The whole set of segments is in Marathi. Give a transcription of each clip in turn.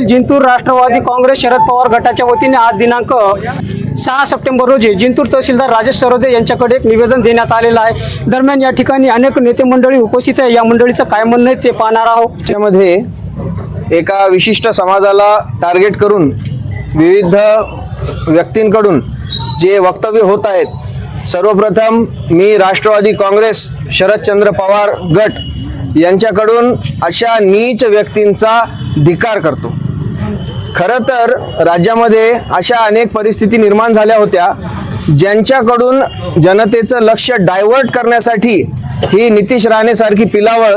तालुक्यातील जिंतूर राष्ट्रवादी काँग्रेस शरद पवार गटाच्या वतीने आज दिनांक सहा सप्टेंबर रोजी जिंतूर तहसीलदार राजेश सरोदे यांच्याकडे एक निवेदन देण्यात आलेलं आहे. दरम्यान या ठिकाणी अनेक नेते मंडळी उपस्थित आहे. या मंडळीचं काय म्हणणं आहे ते पाहणार आहोत. त्यामध्ये एका विशिष्ट समाजाला टार्गेट करून विविध व्यक्तींकडून जे वक्तव्य होत आहेत सर्वप्रथम मी राष्ट्रवादी काँग्रेस शरदचंद्र पवार गट यांच्याकडून अशा नीच व्यक्तींचा धिकार करतो. खरं तर राज्यामध्ये अशा अनेक परिस्थिती निर्माण झाल्या होत्या ज्यांच्याकडून जनतेचं लक्ष डायव्हर्ट करण्यासाठी ही नितीश राणेसारखी पिलावळ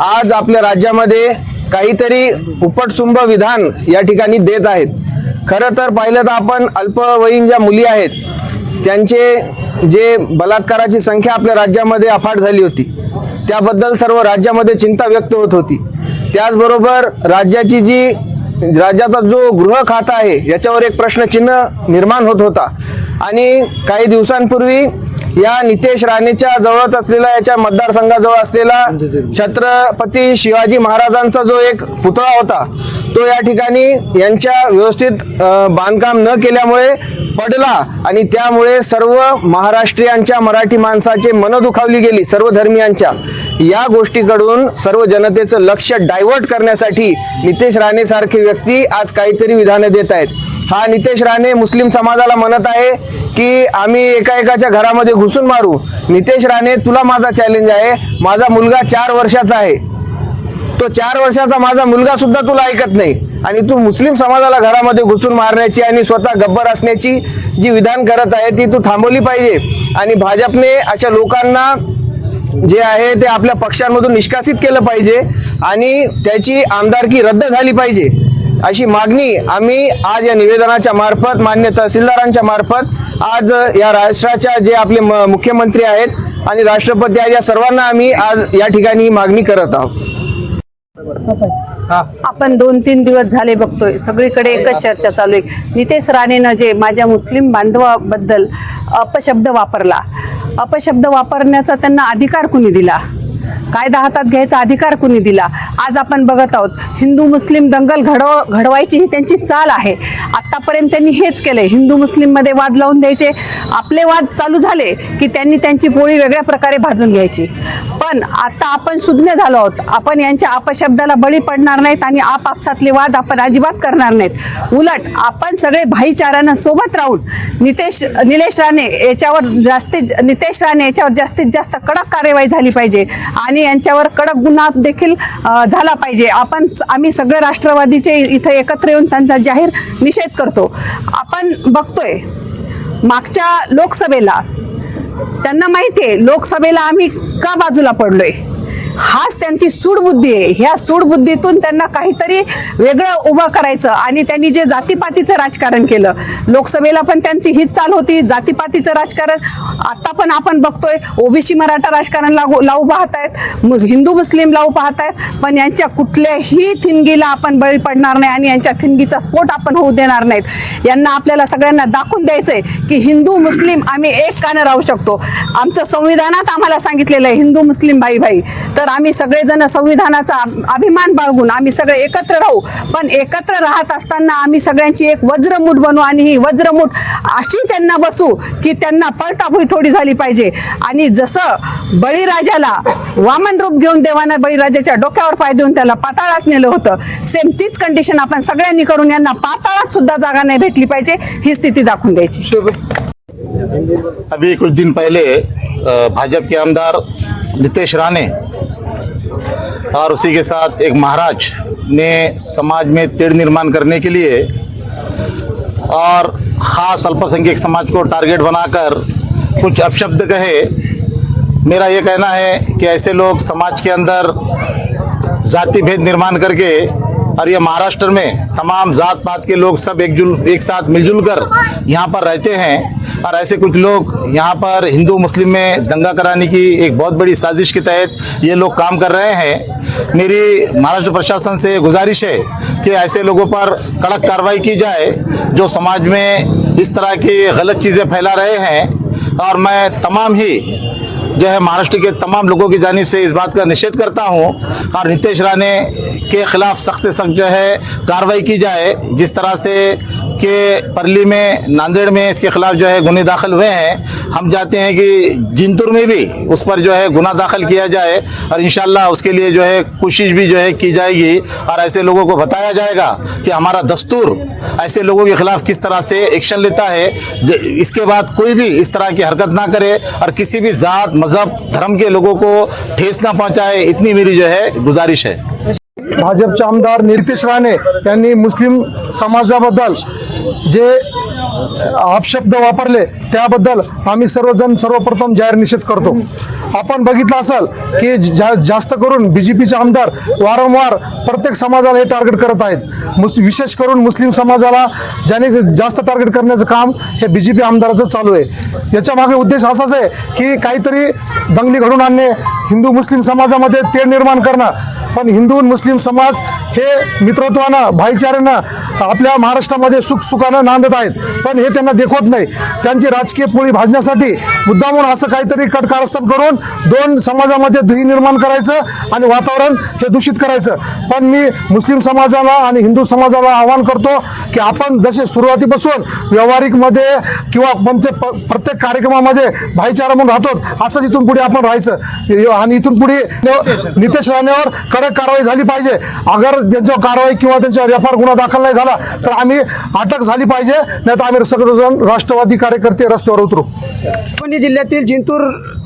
आज आपल्या राज्यामध्ये काहीतरी उपटसुंब विधान या ठिकाणी देत आहेत. खरं तर पाहिलं तर आपण अल्पवयीन ज्या मुली आहेत त्यांचे जे बलात्काराची संख्या आपल्या राज्यामध्ये अफाट झाली होती त्याबद्दल सर्व राज्यामध्ये चिंता व्यक्त होत होती. त्याचबरोबर राज्याची जी राज्याचा जो गृह खाता आहे याच्यावर एक प्रश्नचिन्ह निर्माण होत होता. आणि काही दिवसांपूर्वी या नितेश राणेच्या जवळच असलेला याच्या मतदारसंघाजवळ असलेला छत्रपती शिवाजी महाराजांचा जो एक पुतळा होता तो या ठिकाणी यांच्या व्यवस्थित बांधकाम न केल्यामुळे पडला आणि त्यामुळे सर्व महाराष्ट्रीयांच्या मराठी माणसाचे मन दुखावली गेली सर्व धर्मियांच्या. या गोष्टीकडून सर्व जनतेचं लक्ष डायव्हर्ट करण्यासाठी नितेश राणेसारखे व्यक्ती आज काहीतरी विधानं देत आहेत. हा नितेश राणे मुस्लिम समाजाला म्हणत आहे की आम्ही एका एकाच्या घरामध्ये घुसून मारू. नितेश राणे तुला माझा चॅलेंज आहे. माझा मुलगा चार वर्षाचा आहे. तो चार वर्षाचा माझा मुलगा सुद्धा तुला ऐकत नाही. आणि तू मुस्लिम समाजाला घरामध्ये घुसून मारण्याची आणि स्वतः गब्बर असण्याची जी विधान करत आहे ती तू थांबवली पाहिजे. आणि भाजपने अशा लोकांना जे आहे ते आपल्या पक्षांमधून निष्कासित केलं पाहिजे आणि त्याची आमदारकी रद्द झाली पाहिजे. अशी मागणी आम्ही आज या निवेदनाच्या मार्फत मान्य तहसीलदारांच्या मार्फत आज या राष्ट्राच्या जे आपले म- मुख्यमंत्री आहेत आणि राष्ट्रपती आहेत या सर्वांना आम्ही आज या ठिकाणी मागणी करत आहोत. आपण दोन तीन दिवस झाले बघतोय. सगळीकडे एकच चर्चा चालू आहे. नितेश राणेनं जे माझ्या मुस्लिम बांधवाबद्दल अपशब्द वापरला. अपशब्द वापरण्याचा त्यांना अधिकार कुणी दिला? कायदा हातात घ्यायचा अधिकार कुणी दिला? आज आपण बघत आहोत हिंदू मुस्लिम दंगल घडव घडवायची ही त्यांची चाल आहे. आत्तापर्यंत त्यांनी हेच केलंय. हिंदू मुस्लिममध्ये वाद लावून द्यायचे. आपले वाद चालू झाले की त्यांनी त्यांची पोळी वेगळ्या प्रकारे भाजून घ्यायची. पण आता आपण सुज्ञ झालो आहोत. आपण यांच्या अपशब्दाला बळी पडणार नाहीत आणि आपापसातले वाद आपण अजिबात करणार नाहीत. उलट आपण सगळे भाईचारानं सोबत राहून नितेश निलेश राणे याच्यावर जास्तीत नितेश राणे याच्यावर जास्तीत जास्त कडक कार्यवाही झाली पाहिजे. आणि यांच्यावर कडक गुन्हा देखील झाला पाहिजे. आपण आम्ही सगळे राष्ट्रवादीचे इथे एकत्र येऊन त्यांचा जाहीर निषेध करतो. आपण बघतोय मागच्या लोकसभेला त्यांना माहिती आहे लोकसभेला आम्ही का बाजूला पडलोय? हाच त्यांची सूडबुद्धी आहे. ह्या सूडबुद्धीतून त्यांना काहीतरी वेगळं उभं करायचं आणि त्यांनी जे जातीपातीचं राजकारण केलं लोकसभेला पण त्यांची हीच चाल होती जातीपातीचं राजकारण. आता पण आपण बघतोय ओबीसी मराठा राजकारण लागू लावू पाहत आहेत मुस हिंदू मुस्लिम लावू पाहत आहेत पण यांच्या कुठल्याही थिणगीला आपण बळी पडणार नाही आणि यांच्या थिणगीचा स्फोट आपण होऊ देणार नाहीत. यांना आपल्याला सगळ्यांना दाखवून द्यायचंय की हिंदू मुस्लिम आम्ही एक कानं राहू शकतो. आमचं संविधानात आम्हाला सांगितलेलं आहे हिंदू मुस्लिम भाई भाई तर तर आम्ही सगळेजण संविधानाचा अभिमान बाळगून आम्ही सगळे एकत्र राहू. पण एकत्र राहत असताना आम्ही सगळ्यांची एक वज्रमूठ बनू आणि ही वज्रमूठ अशी त्यांना बसू की त्यांना पळताभुई थोडी झाली पाहिजे. आणि जसं बळीराजाला वामन रूप घेऊन देवानं बळीराजाच्या डोक्यावर पाय देऊन त्याला पाताळात नेलं होतं सेम तीच कंडिशन आपण सगळ्यांनी करून यांना पाताळात सुद्धा जागा नाही भेटली पाहिजे ही स्थिती दाखवून द्यायची. अभी कुछ दिन पहले भाजप भाजपा के आमदार नितेश राणे और उसी के साथ एक महाराज ने समाज में तेड़ निर्माण करने के लिए और ख़ास अल्पसंख्यक समाज को टारगेट बनाकर कुछ अपशब्द कहे। मेरा ये कहना है कि ऐसे लोग समाज के अंदर जाति भेद निर्माण करके और ये महाराष्ट्र में तमाम जात पात के लोग सब एकजुल एक साथ मिलजुल कर यहाँ पर रहते हैं। और ऐसे कुछ लोग यहाँ पर हिंदू, मुस्लिम में दंगा कराने की एक बहुत बड़ी साजिश के तहत ये लोग काम कर रहे हैं। मेरी महाराष्ट्र प्रशासन से गुजारिश है कि ऐसे लोगों पर कड़क कार्रवाई की जाए, जो समाज में इस तरह की गलत चीज़ें फैला रहे हैं। और मैं तमाम ही, जो है महाराष्ट्र के तमाम लोगों की जानिब से इस बात का निषेध करता हूँ। और नितेश राणे के खिलाफ सख्त से सख्त, जो है कार्रवाई की जाए, जिस तरह से कि परली में, नांदेड़ में इसके खिलाफ जो है गुने दाखिल हुए हैं। हम चाहते हैं कि जिंतुर में भी उस पर जो है गुना दाखिल किया जाए और इन उसके लिए जो है कोशिश भी जो है की जाएगी और ऐसे लोगों को बताया जाएगा कि हमारा दस्तूर ऐसे लोगों के खिलाफ किस तरह से एक्शन लेता है। इसके बाद कोई भी इस तरह की हरकत ना करे और किसी भी जात, मज़हब, धर्म के लोगों को ठेस ना पहुँचाए, इतनी मेरी जो है गुजारिश है। भाजपचे आमदार नितीश राणे यांनी मुस्लिम समाजाबद्दल जे अपशब्द वापरले त्याबद्दल आम्ही सर्वजण सर्वप्रथम जाहीर निषेध करतो. आपण बघितलं असाल की जा जास्त करून बी जे पीचे आमदार वारंवार प्रत्येक समाजाला हे टार्गेट करत आहेत. मुस् विशेष करून मुस्लिम समाजाला ज्याने जास्त टार्गेट करण्याचं काम हे बी जे पी आमदाराचं चालू आहे. याच्या मागे उद्देश असाच आहे की काहीतरी दंगली घडून आणणे हिंदू मुस्लिम समाजामध्ये तेढ निर्माण करणं पण हिंदू आणि मुस्लिम समाज हे मित्रत्वानं भाईचाऱ्यानं आपल्या महाराष्ट्रामध्ये सुखसुखानं नांदत आहेत. पण हे त्यांना देखवत नाही. त्यांची राजकीय पोळी भाजण्यासाठी मुद्दामून असं काहीतरी कटकारस्थान करून दोन समाजामध्ये दुही निर्माण करायचं आणि वातावरण हे दूषित करायचं. पण मी मुस्लिम समाजाला आणि हिंदू समाजाला आवाहन करतो की आपण जसे सुरुवातीपासून व्यावहारिकमध्ये किंवा कोणते प- प्रत्येक कार्यक्रमामध्ये भाईचारा म्हणून राहतो असंच इथून पुढे आपण राहायचं. आणि इथून पुढे नितेश राणेवर कडक कारवाई झाली पाहिजे. अगर त्यांच्यावर कारवाई किंवा त्यांच्यावर व्यापार गुन्हा दाखल नाही झाला तर आम्ही अटक झाली पाहिजे नाही तर आम्ही सगळेजण राष्ट्रवादी कार्यकर्ते रस्त्यावर उतरू. परभणी जिल्ह्यातील जिंतूर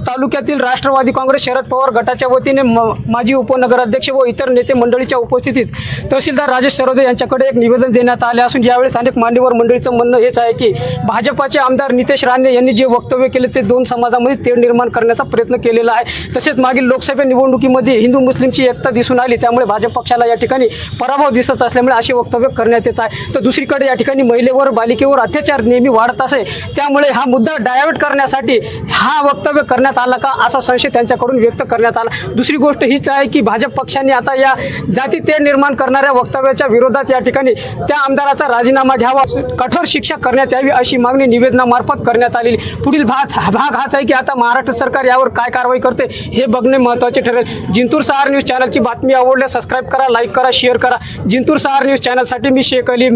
तालुक्यातील राष्ट्रवादी काँग्रेस शरद पवार गटाच्या वतीने म- माजी उपनगराध्यक्ष व इतर नेते मंडळीच्या उपस्थितीत तहसीलदार राजेश सरोदे यांच्याकडे एक निवेदन देण्यात आले असून यावेळेस अनेक मान्यवर मंडळीचं म्हणणं हेच आहे की भाजपाचे आमदार नितेश राणे यांनी जे वक्तव्य केले ते दोन समाजामध्ये तेढ निर्माण करण्याचा प्रयत्न केलेला आहे. तसेच मागील लोकसभा निवडणुकीमध्ये हिंदू मुस्लिमची एकता दिसून आली त्यामुळे भाजप पक्षाला या ठिकाणी पराभव दिसत असल्यामुळे असे वक्तव्य करण्यात येत आहे. तर दुसरीकडे या ठिकाणी महिलेवर बालिकेवर अत्याचार नेहमी वाढत असे त्यामुळे हा मुद्दा डायव्हर्ट करण्यासाठी हा वक्तव्य करण्यात आला का असा संशय त्यांच्याकडून व्यक्त करण्यात आला. दुसरी गोष्ट हीच आहे की भाजप पक्षाने आता या जाती ते निर्माण करणाऱ्या वक्तव्याच्या विरोधात या ठिकाणी त्या आमदाराचा राजीनामा घ्यावा. कठोर शिक्षा करण्यात यावी अशी मागणी निवेदनामार्फत करण्यात आलेली. पुढील भाग भाग हाच आहे की आता महाराष्ट्र सरकार यावर काय कारवाई करते हे बघणे महत्त्वाचे ठरेल. जिंतूर सहार न्यूज चॅनलची बातमी आवडल्यास सबस्क्राईब करा लाईक करा शेअर करा. जिंतूर सहार न्यूज चॅनलसाठी मी शेख अली